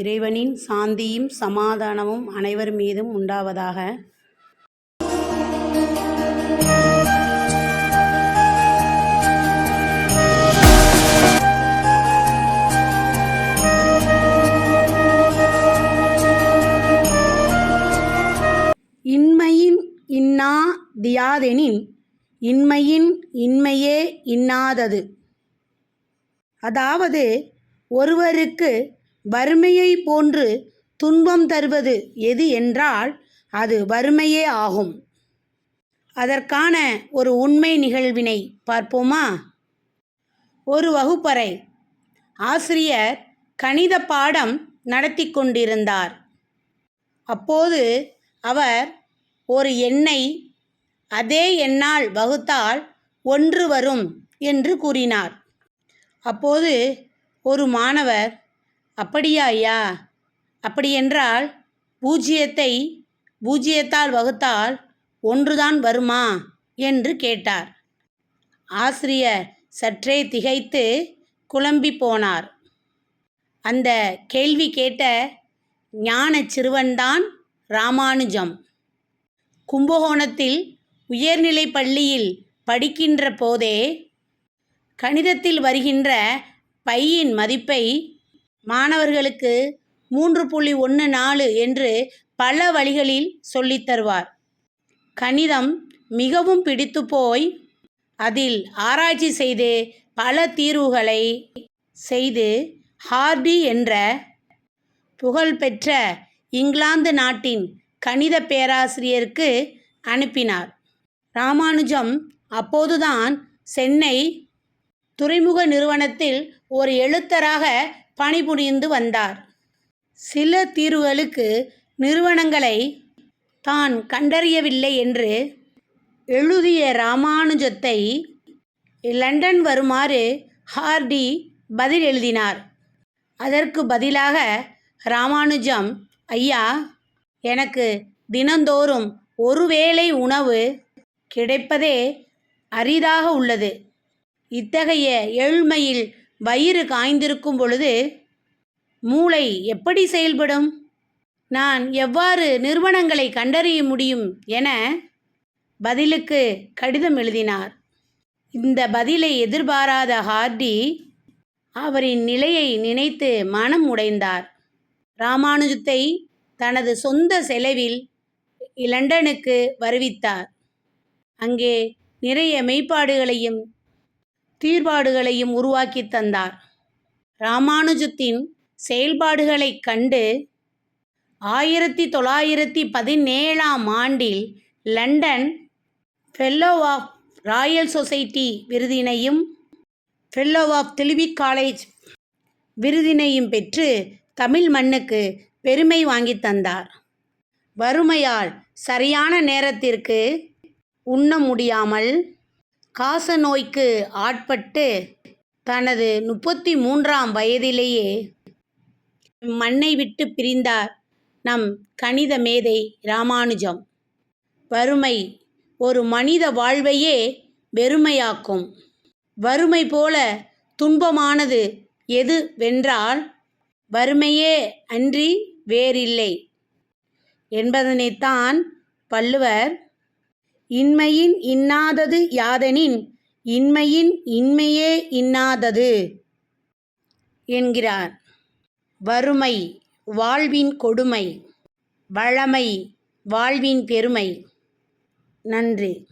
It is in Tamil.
இறைவனின் சாந்தியும் சமாதானமும் அனைவர் மீதும் உண்டாவதாக. இன்மையின் இன்னா தியாதெனின் இன்மையின் இன்மையே இன்னாதது. அதாவது ஒருவருக்கு வறுமையை போன்று துன்பம் தருவது எது என்றால் அது வறுமையே ஆகும். அதற்கான ஒரு உண்மை நிகழ்வினை பார்ப்போமா? ஒரு வகுப்பறை. ஆசிரியர் கணித பாடம் நடத்தி கொண்டிருந்தார். அப்போது அவர் ஒரு எண்ணை அதே எண்ணால் வகுத்தால் ஒன்று வரும் என்று கூறினார். அப்போது ஒரு மாணவர் அப்படியா ஐயா? அப்படியென்றால் பூஜ்ஜியத்தை பூஜ்ஜியத்தால் வகுத்தால் ஒன்றுதான் வருமா? என்று கேட்டார். ஆசிரியர் சற்றே திகைத்து குழம்பி போனார். அந்த கேள்வி கேட்ட ஞானச் சிறுவன்தான் ராமானுஜம். கும்பகோணத்தில் உயர்நிலை பள்ளியில் படிக்கின்ற போதே கணிதத்தில் வருகின்ற பையின் மதிப்பை மாணவர்களுக்கு மூன்று புள்ளி ஒன்று நாலு என்று பல வழிகளில் சொல்லித்தருவார் கணிதம் மிகவும் பிடித்து போய் அதில் ஆராய்ச்சி செய்து பல தீர்வுகளை செய்து ஹார்டி என்ற புகழ்பெற்ற இங்கிலாந்து நாட்டின் கணித பேராசிரியருக்கு அனுப்பினார். ராமானுஜம் அப்போதுதான் சென்னை துறைமுக நிறுவனத்தில் ஒரு எழுத்தராக பணிபுரிந்து வந்தார். சில தீர்வுகளுக்கு நிறுவனங்களை தான் கண்டறியவில்லை என்று எழுதிய ராமானுஜத்தை லண்டன் வருமாறு ஹார்டி பதில் எழுதினார். அதற்கு பதிலாக ராமானுஜம் ஐயா எனக்கு தினந்தோறும் ஒருவேளை உணவு கிடைப்பதே அரிதாக உள்ளது. இத்தகைய ஏழ்மையில் வயிறு காய்ந்திருக்கும் பொழுது மூளை எப்படி செயல்படும்? நான் எவ்வாறு நிறுவனங்களை கண்டறிய முடியும் என பதிலுக்கு கடிதம் எழுதினார். இந்த பதிலை எதிர்பாராத ஹார்டி அவரின் நிலையை நினைத்து மனம் உடைந்தார். ராமானுஜத்தை தனது சொந்த செலவில் லண்டனுக்கு வருவித்தார். அங்கே நிறைய மெய்ப்பாடுகளையும் தீர்ப்பாடுகளையும் உருவாக்கி தந்தார். ராமானுஜத்தின் செயல்பாடுகளைக் கண்டு ஆயிரத்தி தொள்ளாயிரத்தி பதினேழாம் ஆண்டில் London fellow of royal society விருதினையும் fellow of திலிவிக் காலேஜ் விருதினையும் பெற்று தமிழ் மண்ணுக்கு பெருமை வாங்கி தந்தார். வறுமையால் சரியான நேரத்திற்கு உண்ண முடியாமல் காச நோய்க்கு ஆட்பட்டு தனது முப்பத்தி மூன்றாம் வயதிலேயே மண்ணை விட்டு பிரிந்தார் நம் கணித மேதை ராமானுஜம் வறுமை ஒரு மனித வாழ்வையே வெறுமையாக்கும். வறுமை போல துன்பமானது எது வென்றால் வறுமையே அன்றி வேறில்லை என்பதனைத்தான் வள்ளுவர் இன்மையின் இன்னாதது யாதெனின்? இன்மையின் இன்மையே இன்னாதது. என்கிறார். வறுமை வாழ்வின் கொடுமை. வளமை வாழ்வின் பெருமை. நன்றி.